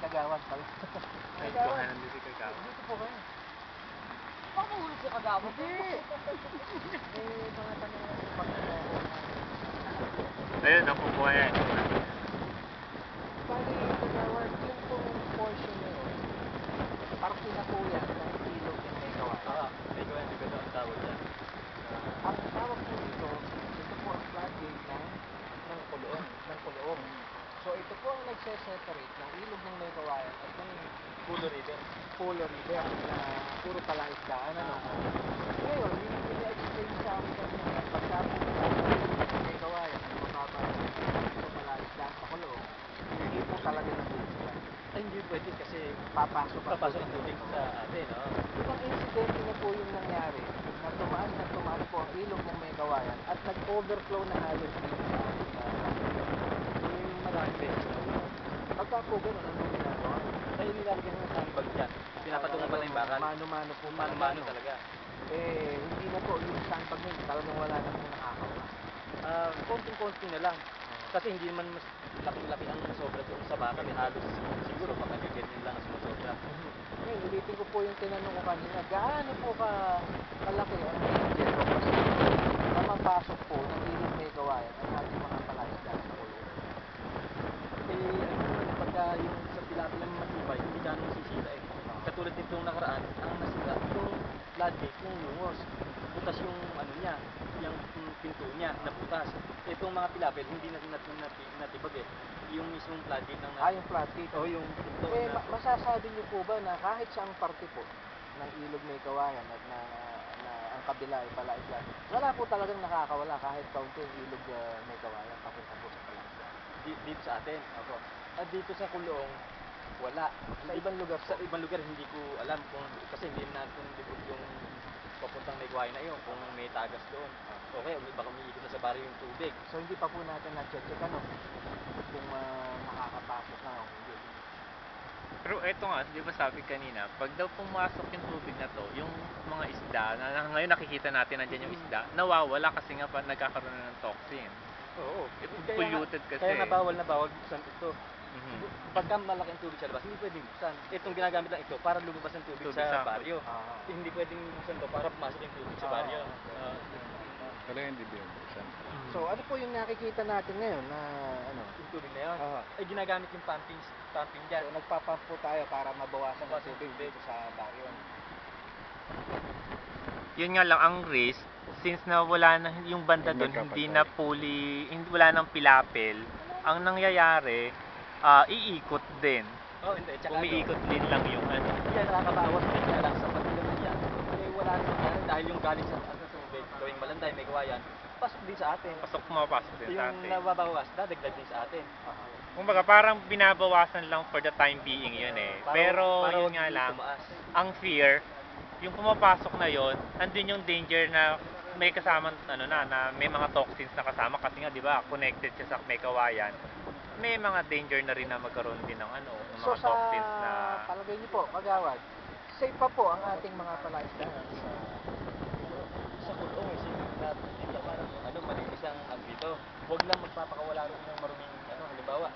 kagawad pala. Nga nandito si Kagawa. Dito po kayo. Baka mahulog si kagawad. Hindi. Eh, mga tanong. Ayun, nakukuha yan. Bali, kagawad, yung pong portion na yun, parte na po yan ng ilog ng may kawayan. Ah, may gawin hindi ko ang tawag yan. Ang tawag po dito, ito po ang floodgate ng, ng kuloong, ng kuloong. So ito po ang nagse-separate ng ilog ng may kawayan at ng Pulo River. Polo River na puro palaisdaan. Ano? Ngayon, yung pina-explain sa akin kanina, pagka po ng kawayan, ang mababa sa palaisdaan sa kuloong, hindi po talaga nabubuksan. Ay, hindi pwede kasi Papasok ang papasok ang tubig sa atin, no? Ibang insidente na po yung nangyari na tumaan na tumaan po ang ilog ng may kawayan at nag-overflow na halos dito sa uh, Yung maraming beses. Pagka po ganun, ano yung ginagawa? Tayo nilalagyan ng sandbag dyan. Pinapatungan pa na yung bakal. Mano-mano po. Mano-mano talaga. Eh, hindi na po yung sandbag nun, talagang wala na po nakakawa. Ah, konting-konting na lang. Kasi hindi naman mas laki-laki ang sobra doon sa bakal. Eh, halos siguro baka ganyan lang ang sumusobra. Ngayon, ulitin ko po yung tinanong ko kanina, gaano po ka kalaki ang na mapasok po ng ilog may kawayan ang ating mga palaisdaan sa kulong? Eh, ano naman, pagka yung sa tilapia ng matibay, hindi ganun masisira eh. Nitong nakaraan, ang nasira, yung floodgate, yung lungos. Butas yung ano niya, yung pinto niya, nabutas. Itong mga tilapia, hindi na natin natibag eh. Yung mismong floodgate ng Ah, yung floodgate. o yung pinto Eh, na, ma- masasabi niyo po ba na kahit saang parte po ng ilog may kawayan at na, na ang kabila ay palaisdaan, wala po talagang nakakawala kahit kaunti yung ilog ah, may kawayan papunta po sa palaisdaan. di- dito sa atin. At dito sa Kulong, wala. Sa ibang lugar Sa ibang lugar hindi ko alam kung kasi hindi natin libot yung papuntang may na yun kung may tagas doon. Okay, umi- baka umiikot na sa baryo yung tubig. So hindi pa po natin na-check ano kung ah, nakakapasok na o hindi. Pero eto nga, di ba sabi kanina, pag daw pumasok yung tubig na to, yung mga isda, na, na ngayon nakikita natin nandiyan yung isda, nawawala kasi nga pa nagkakaroon na ng toxin. Oo. Eh, Kaya polluted kasi. Kaya nga bawal na bawal buksan ito. Mhm. Pagka malaking tubig sa labas, hindi pwedeng buksan. Itong ginagamit lang ito para lumabas ang tubig, Tubig sa, sa- baryo. Ah. Hindi pwedeng buksan to para pumasok yung tubig sa Ah. baryo. Ah. Talaga hindi binubuksan. So ano po yung nakikita natin ngayon na ano? yung tubig na yun. Ah. Ay ginagamit yung pumping, pumping dyan. So nagpapump po tayo para mabawasan ang tubig dito sa baryo. Yun nga lang ang risk, since na wala na yung banda doon, hindi na fully, hindi, wala nang pilapil, ang nangyayari, ah, iikot din. Oh, hindi. Tsaka Umiikot din lang yung ano. Yan, nakakabawas na kaya lang sa patuloy yan. Eh, wala nang nangyari dahil yung galing sa sa tubig, gawing malanday, may kawayan, pasok din sa atin. Pasok pumapasok din sa Yung atin. nababawas, dadagdag din sa atin. Kumbaga parang binabawasan lang for the time being yun eh. Para- Pero para yun nga din lang, tumaas. ang fear, yung pumapasok na yon, andun yung danger na may kasama ano na, na may mga toxins na kasama kasi nga 'di ba connected siya sa may kawayan may mga danger na rin na magkaroon din ng ano ng So mga sa toxins na palagay niyo po, kagawad, safe pa po ang ating mga palaisdaan sa sa kulong eh, sige na dito parang ano, malinis ang ang dito. Huwag lang magpapakawala rin ng maruming ano, halimbawa,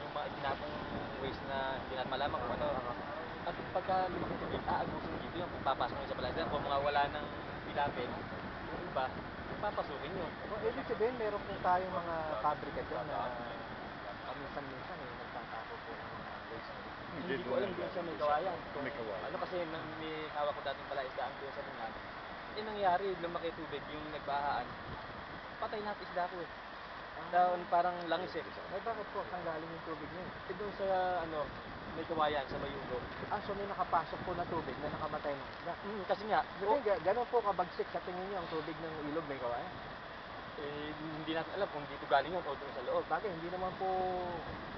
yung mga tinapong waste na hindi natin malaman kung ano. At pagka lumaki ng tubig, aagusin dito yung papasok nyo sa palayan. Kung mga wala ng bilapin, yung iba, papasukin nyo. So, ibig sabihin, meron po tayong mga pabrika dyan na minsan-minsan eh, nagtatapo po ng mga waste. Hindi ko alam doon sa may kawayan. Kung, May kawayan. Ano kasi nang may hawak ko dating pala isdaan doon sa Milan. Eh nangyari, lumaki tubig yung nagbahaan. Patay lahat isda ko eh. Doon parang langis eh. Ay, bakit po? Saan galing yung tubig niyo? Eh doon sa ano, may kawayan sa Mayugo. Ah, so may nakapasok po na tubig na nakamatay ng isda. Mm, kasi nga, Kasi oh, ga- ganun po kabagsik sa tingin niyo ang tubig ng ilog may kawayan. Eh, hindi natin alam kung dito galing yun o doon sa loob. Bagay, hindi naman po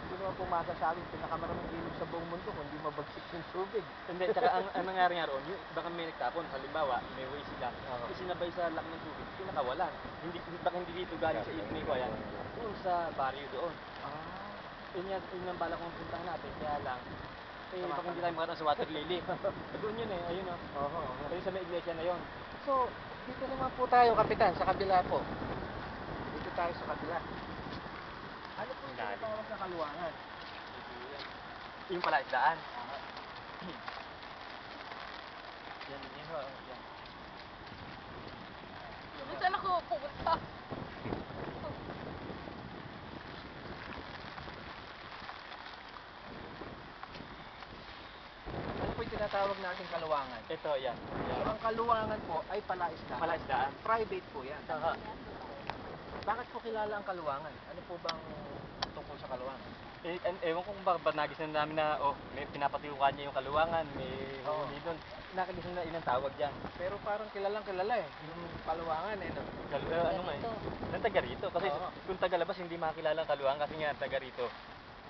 hindi naman po masasabi pinakamaraming ilog sa buong mundo kung hindi mabagsik yung tubig. Hindi, tsaka ang, ang nangyari nga roon, yung, baka may nagtapon, halimbawa, may waste sila, Oo. isinabay sa laki ng tubig, pinakawalan. Hindi, baka hindi dito galing sa ilog may kawayan, doon sa baryo doon. Ah, Yun yan, yun ang balak kong puntahan natin, kaya lang, eh, Tama, baka hindi tama. tayo makata sa water lily. doon yun eh, ayun o. oo. oo. Ayun sa may iglesia na yun. So, dito naman po tayo, Kapitan, sa kabila po. Dito tayo sa kabila. Ano po yung tinatawag na kaluwangan? Yung palaisdaan. Yan, yan ho, yan. Saan ako pupunta? Ano po yung tinatawag nating kaluwangan? Ito, yan. So, yan. ang kaluwangan po ay palaisdaan. Palaisdaan. Private po yan. Aha. Bakit po kilala ang kaluwangan? Ano po bang tungkol sa kaluwangan? Eh, an- ewan ko kung ba, ba nagisan namin na, oh, may pinapatiyukan niya yung kaluwangan, may huli doon. Nakagisan na ilang tawag dyan. Pero parang kilalang kilala eh. Yung kaluwangan eh. No? Kal- eh, ano nga eh. Ng taga rito. Kasi Oo. kung taga labas, hindi makakilala ang kaluwangan kasi nga taga rito.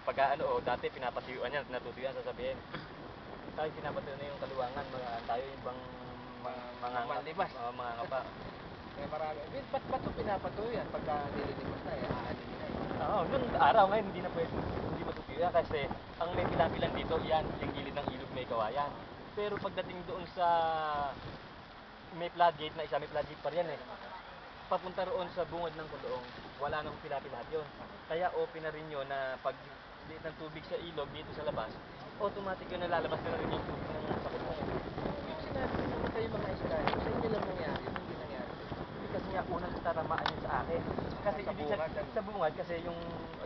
Pag ano, oh, dati pinapatiyuan niya, natutuyuan sasabihin. Tayo pinapatiyuan na yung kaluwangan, mga tayo yung bang mga mga Malibas. mga mga ngapa. Kaya marami. Eh, ba't ba't ito pinapatuyan pagka nililipas na eh? Aanin na eh. Oo, noon araw ngayon hindi na pwede, hindi matutuyuan kasi ang may pilapilan dito, yan, yung gilid ng ilog may kawayan. Pero pagdating doon sa may floodgate na isa, may floodgate pa rin yan eh. Papunta roon sa bungad ng Kulong, wala nang pilapilat yun. Kaya open na rin yun na pag liit ng tubig sa ilog dito sa labas, automatic yun nalalabas na rin yung tubig ng sa Kulong. Yung sinabi ko naman kayo mga Israel, sa inyo lang nangyari, yung hindi nangyari. Hindi kasi nga unang taramaan yun sa akin. Kasi Sa ibig sa, bungad, ano? sa bungad kasi yung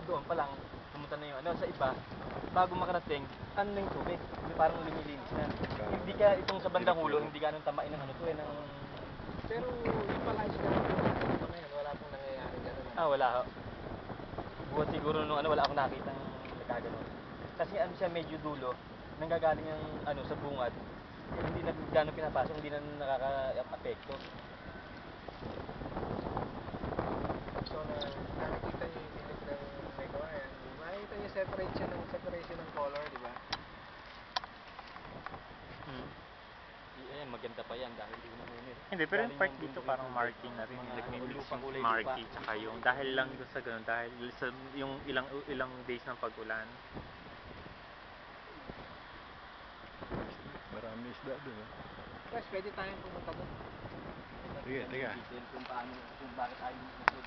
doon pa lang pumunta na yung ano sa iba bago makarating ano na yung tubig parang lumilinis na hindi ka itong sa bandang hulo hindi ganun tamain ng ano to eh ng Pero yung ito ngayon, wala pong nangyayari ah wala ho buwan siguro nung ano wala akong nakita ng nagkaganon kasi ano siya medyo dulo nanggagaling ang ano sa bungad. Eh, hindi na gano'n pinapasok hindi na nakaka-apekto. So na nakikita niyo yung ilog ng may kawayan. Makikita niyo separation ng separation ng color, di ba? hmm. eh, maganda pa yan dahil hindi na Hindi, pero yung part yung dito parang yung marking na rin. Like may mixing kulay marking tsaka yung dahil lang doon sa ganun, dahil sa yung ilang ilang days ng pag-ulan. Marami isda doon. ah. Guys, pwede tayong pumunta doon. Sige, sige. kung paano kung bakit ayaw